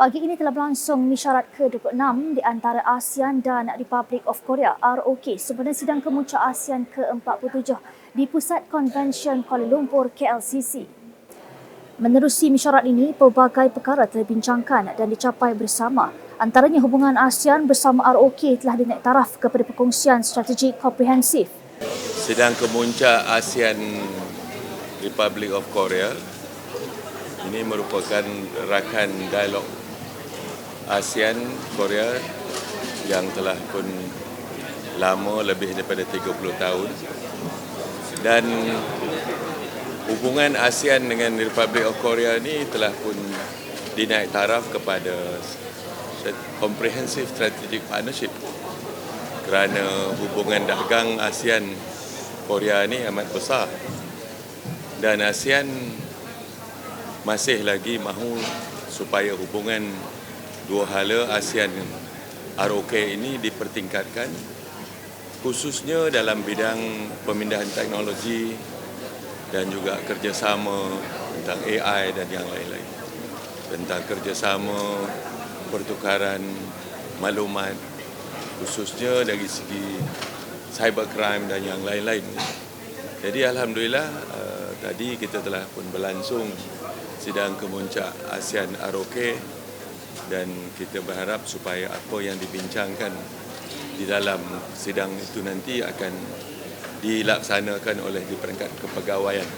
Pagi ini telah berlangsung misyarat ke-26 di antara ASEAN dan Republic of Korea ROK sempena sidang kemuncak ASEAN ke-47 di Pusat Konvensyen Kuala Lumpur KLCC. Menerusi misyarat ini, pelbagai perkara telah dibincangkan dan dicapai bersama. Antaranya hubungan ASEAN bersama ROK telah dinaik taraf kepada perkongsian strategik komprehensif. Sidang kemuncak ASEAN Republic of Korea ini merupakan rakan dialog ASEAN Korea yang telah pun lama lebih daripada 30 tahun. Dan hubungan ASEAN dengan Republic of Korea ini telah pun dinaik taraf kepada comprehensive strategic partnership. Kerana hubungan dagang ASEAN Korea ini amat besar. Dan ASEAN masih lagi mahu supaya hubungan dua hala ASEAN ROK ini dipertingkatkan khususnya dalam bidang pemindahan teknologi dan juga kerjasama tentang AI dan yang lain-lain tentang kerjasama pertukaran maklumat khususnya dari segi cybercrime dan yang lain-lain. Jadi Alhamdulillah uh, tadi kita telah pun berlangsung sidang kemuncak ASEAN ROK dan kita berharap supaya apa yang dibincangkan di dalam sidang itu nanti akan dilaksanakan oleh di peringkat kepegawaian.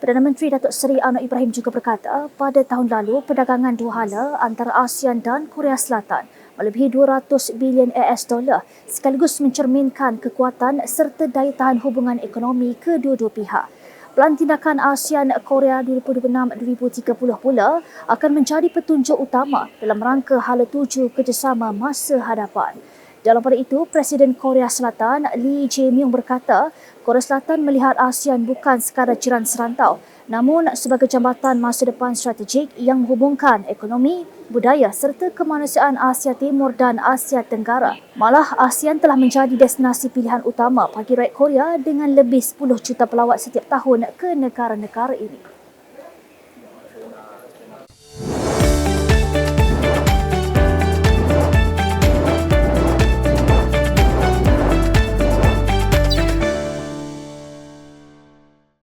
Perdana Menteri Datuk Seri Anwar Ibrahim juga berkata, pada tahun lalu perdagangan dua hala antara ASEAN dan Korea Selatan melebihi 200 bilion AS dollar sekaligus mencerminkan kekuatan serta daya tahan hubungan ekonomi kedua-dua pihak. Pelan tindakan ASEAN Korea 2026-2030 pula akan menjadi petunjuk utama dalam rangka hala tuju kerjasama masa hadapan. Dalam pada itu, Presiden Korea Selatan Lee Jae-myung berkata, Korea Selatan melihat ASEAN bukan sekadar jiran serantau, namun sebagai jambatan masa depan strategik yang menghubungkan ekonomi, budaya serta kemanusiaan Asia Timur dan Asia Tenggara. Malah ASEAN telah menjadi destinasi pilihan utama bagi rakyat Korea dengan lebih 10 juta pelawat setiap tahun ke negara-negara ini.